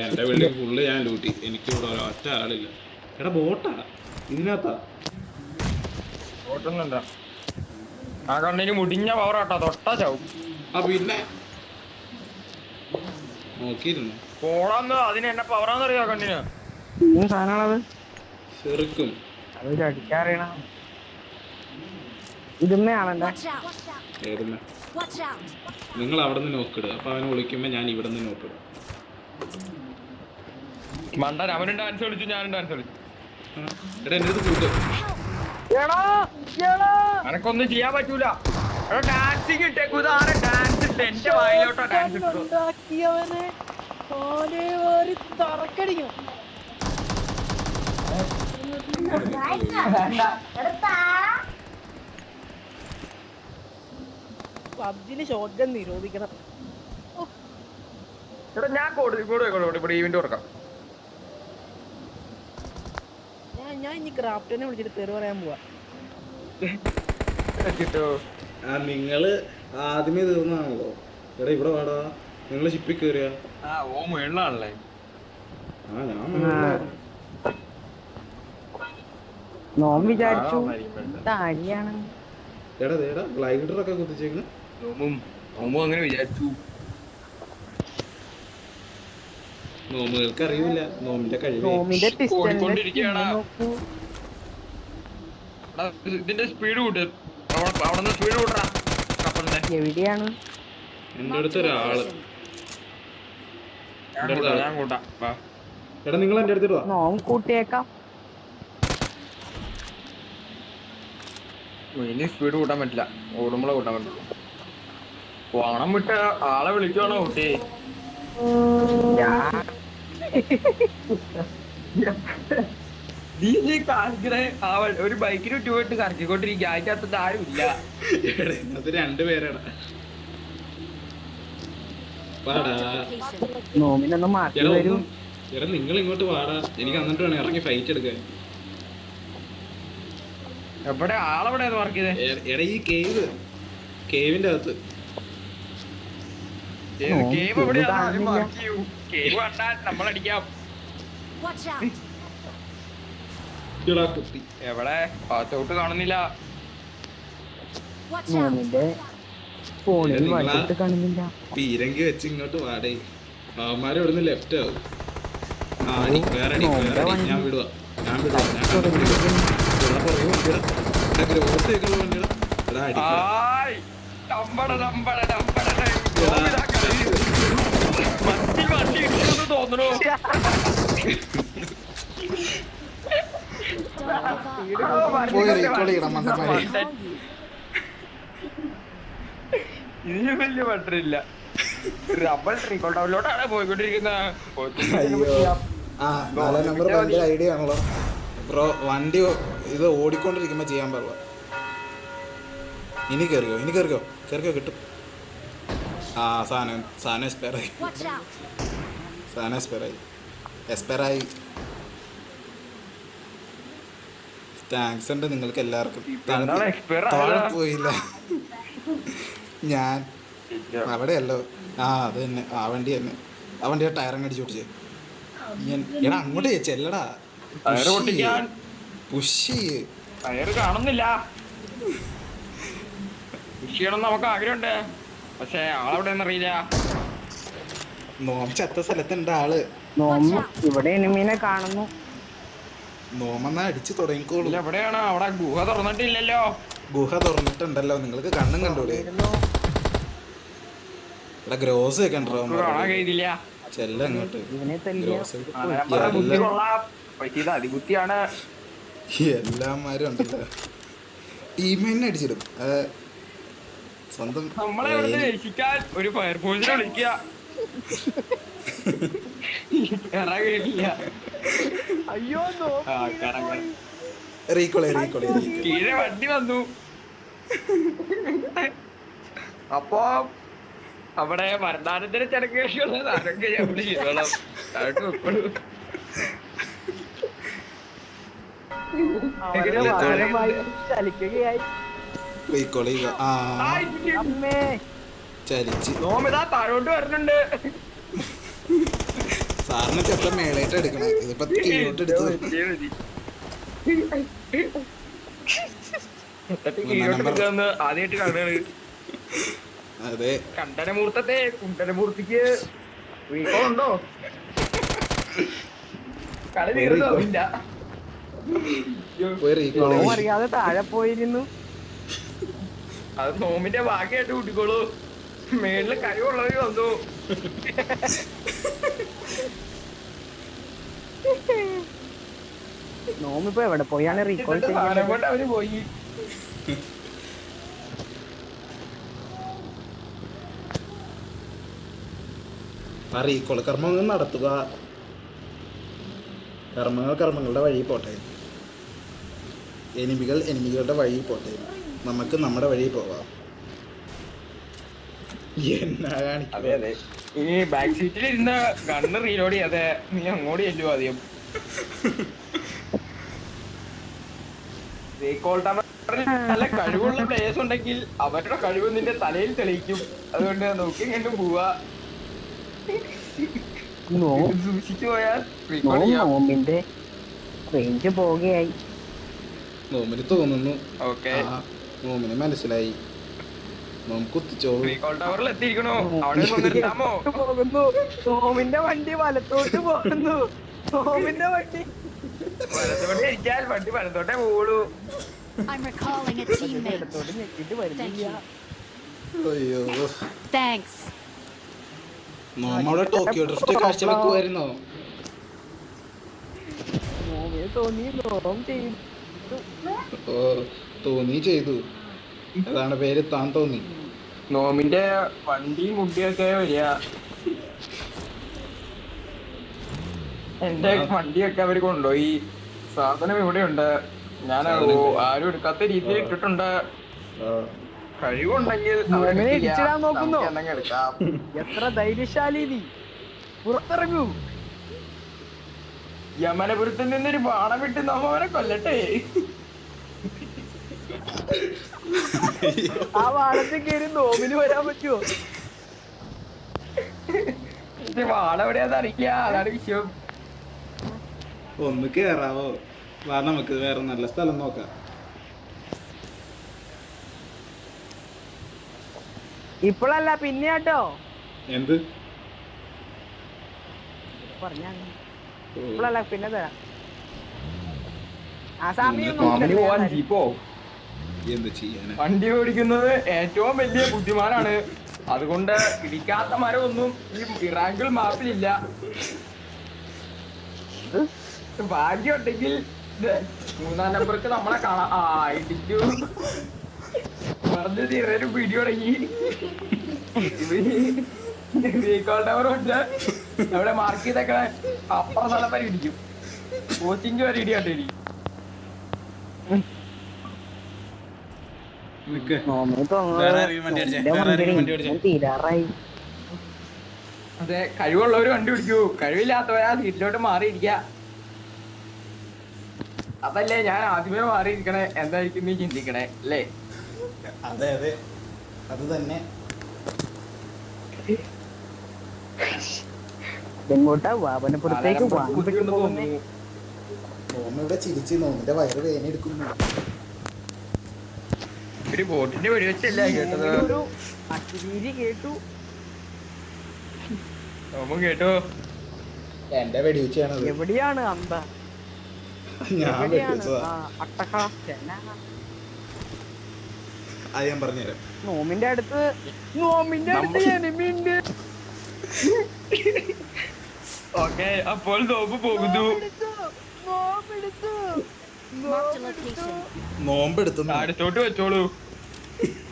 എന്റെ building full ഞാൻ ലൂട്ടി എനിക്ക് ഇവിടെ ഒറ്റ ആളില്ല. എടാ ബോട്ടാ ഇതിനകത്താ. ഓട്ടുന്നുണ്ട് ആ കണ്ണിന് മുടിഞ്ഞ പവറാട്ടോ തൊട്ടാ ചാവും. ആ പിന്നെ? നോക്കിയിരുന്നു? പോളാന്ന് അതിന് എന്നെ പവറാന്ന് അറിയാ കണ്ണിന്? ഈ സാധനങ്ങളത് ചെറുക്കും. അത് അടിക്കാറിയണ Watch out! നിങ്ങൾ അവിടെ നിന്ന് നോക്കിടുക അപ്പൊ അവനെ വിളിക്കുമ്പോ ഞാൻ ഇവിടെ നിന്ന് നോക്കിടും മണ്ടൻ അവനും ഡാൻസ് കളിച്ചു ഞാനും ഡാൻസ് കളിച്ചു. എടാ കൂട്ട് എനക്കൊന്നും ചെയ്യാൻ പറ്റൂല. ഡാൻസിങ് ഇട്ടേക്കു ഇതാരെ ഡാൻസ് ഇട്ട്? എന്റെ വായിലോട്ടോ ഡാൻസ് ഇട്ടു ഉണ്ടാക്കിയവനെ ഓനെ ഒരു തറക്കടിക്കും പബ്ജിന് ഷോട്ട് ഗൺ നിരോധിക്കണം. എടാ ഞാൻ ഇവിടെ ഈവന്റ് കൊടുക്കാം ഞാൻ ഞാൻ ഇനി ക്രാഫ്റ്റിനെ വിളിച്ചിട്ട് തെറി പറയാൻ പോവാ. കിട്ടോ. ആ നിങ്ങൾ ആദ്യമേ തീർന്നാണല്ലോ എടാ ഇവിടെ വാടാ. നിങ്ങൾ ഷിപ്പിൽ കയറിയ ആ ഓ മേളിലാണല്ലേ. ആ ഞാൻ നോം വിചാരിച്ചു. താടിയാണ് എടാ ദേടാ ഗ്ലൈഡർ ഒക്കെ കുത്തിച്ചേക്കുന്നു? നോമും നോമും അങ്ങനെ വിചാരിച്ചു. നോമ്പുകൾക്ക് അറിയില്ല നോമ്പിന്റെ കഴിവ് ഇതിന്റെ സ്പീഡ് കൂട്ട്. അവിടെ അവിടെ സ്പീഡ് കൂട്ടറാ കപ്പലിന്റെ. എവിടെയാണ്? എന്റെ അടുത്ത് ഒരാൾ. എടാ നിങ്ങൾ എന്റെ അടുത്ത് നോം കൂട്ടിയേക്കാം. ഇനി സ്പീഡ് കൂട്ടാൻ പറ്റില്ല. ഓടുമ്പോഴേ കൂട്ടാൻ പറ്റില്ല പോണം വിട്ട ആളെ വിളിക്കുവാണോ കുട്ടി? കാണിക്കണേ ഒരു ബൈക്കിന് ടൂ ഇട്ട് കറക്കിക്കൊണ്ടിരിക്കുക അതിന്റെ അകത്ത് ആരും ഇല്ല. എടാ അത് രണ്ടുപേരാണ്. നോമിനൊന്ന് മാറ്റി വരൂ. നിങ്ങൾ ഇങ്ങോട്ട് വാടാ. എനിക്ക് എന്നിട്ട് വേണം ഇറങ്ങി ഫൈറ്റ് എടുക്കാൻ. എവിടെ? ആളെവിടെ വർക്ക് ചെയ്തേ? എടാ ഈ കേവ് കേവിന്റെ അകത്ത്. കേവ് എവിടെയാണ് കാണുന്നില്ല. ചെയ്യൂ. ഗെയിം കണ്ടാൽ നമ്മളടിക്കാം. എവിടെ പാത്തോട്ട് കാണുന്നില്ല. പീരങ്കി വെച്ച് ഇങ്ങോട്ട് വാടേ. അവന്മാരെ ഇവിടുന്ന് ലെഫ്റ്റ് ആവും. ആ അടി വേറെ അടി ഞാൻ വിടുക ഞാൻ വിടുക ഞാൻ ഗ്രോസ് ഒക്കെ ഉള്ള വണ്ടിടാ മണ്ടൻ. ഇതിന് വലിയ പട്ടില്ല റബ്ബർ റീകോൾ ഡൗൺലോഡാണ് പോയിക്കൊണ്ടിരിക്കുന്നത് അയ്യോ. ആ നാലാം നമ്പർ ഭയങ്കര ഐഡിയ ആണല്ലോ. ബ്രോ വണ്ടി ഇത് ഓടിക്കൊണ്ടിരിക്കുമ്പോ ചെയ്യാൻ പാടില്ല. ഇനി കയറിയോ ഇനി കയറിയോ കയറിയോ കിട്ടും. ആ സാധനം സാധനം Watch സാധനം എക്സ്പയർ ആയി. താങ്ക്സ് ഉണ്ട് നിങ്ങൾക്ക് എല്ലാവർക്കും താഴെ പോയില്ല. ഞാൻ അവിടെയല്ലോ. ആ അത് തന്നെ. ആ വണ്ടി തന്നെ. ആ വണ്ടിയുടെ ടയർ അടിച്ചു പൊട്ടിച്ചേ ഞാൻ- എടാ അങ്ങോട്ട് ചെല്ലടാ. പുഷ് ടയർ കാണുന്നില്ല. കൃഷി ചെയ്യണം നമുക്ക് ആഗ്രഹമുണ്ട്. പക്ഷേ ആളവിടെ അറിയില്ല നോം ചത്ത സ്ഥലത്തുണ്ട് ആൾ? നോം ഇവിടെ എനിമീനെ കാണുന്നു. നോമെന്നാ അടിച്ചു തുടങ്ങിക്കോളൂ. ഇല്ല എവിടെയാണ് അവിടെ ഗുഹ തുറന്നിട്ടില്ലല്ലോ. ഗുഹ തുറന്നിട്ടുണ്ടല്ലോ. നിങ്ങൾക്ക് കണ്ണും കണ്ടൂടെ? ഇവിടെ ഗ്രോസ് ഒക്കെ ഉണ്ടോ ചെല്ല അങ്ങോട്ട്. എല്ലാമാരും ഉണ്ടല്ലോ. ടീമിനെ അടിച്ചിടും. അത് സ്വന്തം ഒരു ഫയർഫോഴ്സിനെ വിളിക്കുക. അയ്യോ ആ കറങ്ങ റീക്കോളെ റീക്കോളെ റീക്കോളെ കീഴെ വണ്ടി വന്നു. അപ്പോ അവിടെ മരണാനന്തര ചടങ്ങുകളുള്ള ആരോഗ്യ നമ്മൾ ചെയ്തോളാം. താഴോട്ട് വെക്കണു. അവരെ വാഹനമായി ചലിക്കുകയായി. റീക്കോളെ ആ. അമ്മേ. ചലിച്ച്. നോമിതാ താഴോട്ട് വരുന്നുണ്ട് സാറിന് ചെറുപ്പം മേളായിട്ട് എടുക്കണേ. ഇതിപ്പോ കീഴോട്ട് കാണുകയാണ്. അതെ. കണ്ടനമൂർത്തത്തെ കുണ്ടനമൂർത്തിക്ക് ഉണ്ടോ? കളി തീർന്നോ? ഇല്ല. അറിയാതെ താഴെ പോയിരുന്നു അത് നോമിന്റെ ബാക്കിയായിട്ട് കൂട്ടിക്കോളൂ. മേളിൽ കഴിവുള്ളവര് വന്നു. നോം ഇപ്പൊ എവിടെ പോയാണ് റീകോൾ അവർ പോയി. ആ റീകോൾ കർമ്മങ്ങൾ നടത്തുക. കർമ്മങ്ങൾ കർമ്മങ്ങളുടെ വഴി പോട്ടെ. എനിമികൾ എനിമികളുടെ വഴി പോട്ടെ. നമുക്ക് നമ്മുടെ വഴി പോവാം. എന്നാ അതെ അതെ. ഇനി ബാക്ക് സീറ്റിൽ ഇരുന്ന ഗണ്ണ് റീലോഡ് ചെയ്യാതെ നീ അങ്ങോട്ട് ചെല്ലുവോ ആദ്യം? നല്ല കഴിവുള്ള പ്ലേയേഴ്സ് ഉണ്ടെങ്കിൽ അവരുടെ കഴിവ് നിന്റെ തലയിൽ തെളിയിക്കും. അതുകൊണ്ട് നോക്കി എങ്ങനെ പോവാ. നോം. സൂക്ഷിച്ചു പോയാൽ റേഞ്ച് തോന്നുന്നു. ഓക്കെ മനസ്സിലായി. പോകുന്നു. നോമിന്റെ വണ്ടി വലത്തോട്ട് പോകുന്നു. നോമിന്റെ വണ്ടി. വലത്തോട്ട് ഇരിക്കാൻ വണ്ടി വലത്തോട്ടേ പോളൂ I'm recalling a teammate. Thank you. അയ്യോ Thanks. നോമവിടെ ടോക്കിയോ ഡ്രിഫ്റ്റ് കാഴ്ചവെക്കുമായിരുന്നോ നോമിന് തോന്നി നോം ചെയ്തു. ഓ തോന്നി ചെയ്തു. അതാണ് പേര് താൻ തോന്നി. നോമിന്റെ വണ്ടി മുട്ടിയൊക്കെ വരിക. എന്റെ വണ്ടിയൊക്കെ അവർ കൊണ്ടുപോയി. സാധനം ഇവിടെ ഉണ്ട് ഞാൻ ആരും എടുക്കാത്ത രീതിയിൽ ഇട്ടിട്ടുണ്ട്. കഴിവുണ്ടെങ്കിൽ എടുക്കാം. എത്ര ധൈര്യശാലി നീ. പുറത്തിറങ്ങൂ. യമനപുരത്തിൽ നിന്നൊരു ബാണം വിട്ട് നമ്മ അവനെ കൊല്ലട്ടെ. ആ വാളത്തിൽ കയറി നോമിന് വരാൻ പറ്റുമോ പക്ഷെ വാള എവിടെയാന്ന് അറിയില്ല. അതാണ് വിഷയം. ഒന്ന് കേറാവോ? വാ നമുക്ക് വേറെ നല്ല സ്ഥലം നോക്കാം. ഇപ്പോഴല്ല പിന്നെ കേട്ടോ എന്ത്? പറഞ്ഞാ ഇപ്പോഴല്ല പിന്നെ തരാം. ആ സമയം വണ്ടി ഓടിക്കുന്നത് ഏറ്റവും വലിയ ബുദ്ധിമാനാണ്. അതുകൊണ്ട് ഇടിക്കാത്ത മരമൊന്നും ഈ ഇറാങ്കിൾ മാപ്പിലില്ല ഭാഗ്യം ഉണ്ടെങ്കിൽ മൂന്നാം നമ്പർക്ക് നമ്മളെ കാണാം. ആ ഇടിച്ചു. പറഞ്ഞു പിടി തുടങ്ങി റീകോൾ മാർക്ക് ചെയ്തേക്കണ അപ്പുറം സ്ഥലം വരെ ഇടിക്കും. കോച്ചിങ് വരെ ഇടിയാട്ടെ കണ്ടിരിക്കും നിക്ക് നോമിന് തോന്നുന്നു വേറെ ആരെങ്കിലും വണ്ടി അടിച്ചേ? നോമിന്റെ വേറെ ആരെങ്കിലും വണ്ടി വണ്ടി അടിച്ചേ? ഞാൻ തീരാറായി അതെ കഴിവുള്ളവര് വണ്ടി പിടിക്കൂ കഴിവില്ലാത്തവരാ സീറ്റിലോട്ട് മാറിയിരിക്ക. അതല്ലേ ഞാൻ ആദ്യമേ മാറിയിരിക്കണേ. എന്തായിരിക്കും നീ ചിന്തിക്കണേ അല്ലേ? അതെ അതെ. അത് തന്നെ. ഇങ്ങോട്ടാ വാപനപ്പുറത്തേക്ക് ഇവിടെ ചിരിച്ചു നോമിന്റെ വയറ് വേന എടുക്കുന്നു ഒരു ബോട്ടിന്റെ വെടിവെച്ചല്ല കേട്ടത്? ഒരു അശരീരി കേട്ടു. നോമും കേട്ടോ? എന്റെ വെടിവെച്ചാണത്. എവിടെയാണ് അമ്പ ഞാൻ. അത് ഞാൻ പറഞ്ഞുതരാം. നോമിന്റെ അടുത്ത് നോമിന്റെ അടുത്ത് എനിമിണ്ട്. ഓക്കെ അപ്പോൾ നോമ്പ് പോകുന്നു. നോമ്പെടുത്തു നോമ്പെടുത്തു അടുത്തോട്ട് വെച്ചോളൂ.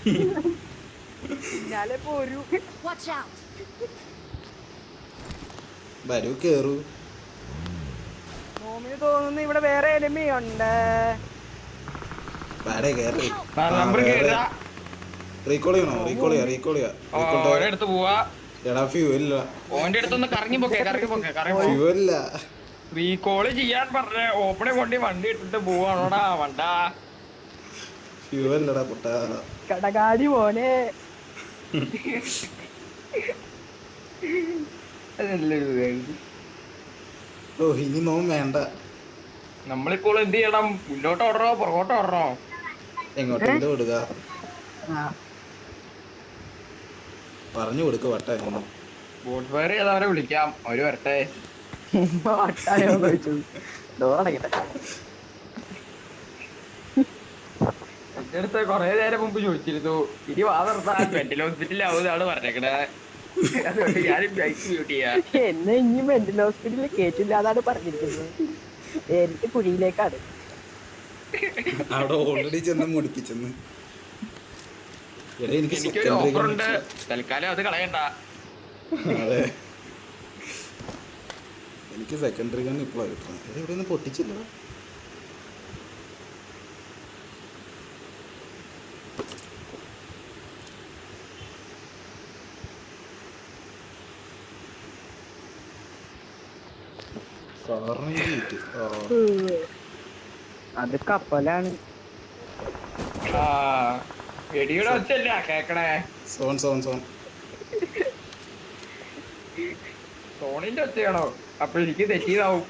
പിന്നാലെ പോരൂ. വരൂ കേറൂ. നോമിന് തോന്നുന്നു ഇവിടെ വേറെ എനിമി ഉണ്ട്. വാടേ കേറി. റീകോൾ ചെയ്യണോ? റീകോൾ ചെയ്യാ റീകോൾ ചെയ്യാ. പോവാ. എടാ ഓന്റെ അടുത്തൊന്ന് കറങ്ങി പോക്കേ കറങ്ങി പോക്കേ കറങ്ങി റീകോൾ ചെയ്യാൻ പറഞ്ഞ ഓപ്പണെ കൊണ്ട് വണ്ടി ഇട്ടിട്ട് പോവാണോടാ വണ്ടാ. പുട്ട. കടകാടി പോലെ ഓ ഇനി നോം വേണ്ട. നമ്മളിപ്പോൾ എന്ത് ചെയ്യണം? മുന്നോട്ട് ഓടണോ? പുറകോട്ട് ഓടണോ? എങ്ങോട്ടെങ്കിലും കൊടുക്ക? പറഞ്ഞു കൊടുക്ക വട്ട ബോട്ട് ഫയർ ചെയ്ത് അവരെ വിളിക്കാം. അവർ വരട്ടെ. വട്ടായോ അടുത്ത് കൊറേ നേരം മുമ്പ് ചോദിച്ചിരുന്നു. ഇനി വാ നിർത്താൻ മെന്റൽ ഹോസ്പിറ്റലിലാവുന്നതാണ് പറഞ്ഞേക്കണേ. അതുകൊണ്ട് ഞാനും ബൈക്ക് മ്യൂട്ട് ചെയ്യാം. എന്നെ ഇനി മെന്റൽ ഹോസ്പിറ്റലിൽ കേട്ടില്ലാതാണ് പറഞ്ഞിരിക്കുന്നത്. നേരിട്ട് കുഴിയിലേക്കാണ്. അവിടെ ഓൾറെഡി ചെന്ന് മുടിപ്പിച്ചെന്ന്. എനിക്ക് എനിക്കൊരു ഓഫർ തൽക്കാലം അത് കളയണ്ട. അതെ. എനിക്ക് സെക്കൻഡറി ഗൺ ഇപ്പോഴാണ് കിട്ടുന്നത് ഇത് ഇവിടെ നിന്ന് പൊട്ടിച്ചില്ല അത് കപ്പലാണ്. വെടിയുടെ കേക്കണേ. സോൺ സോൺ സോൺ. സോണിന്റെ ഒച്ചയാണോ? അപ്പൊ എനിക്ക് തെറ്റിയതാവും.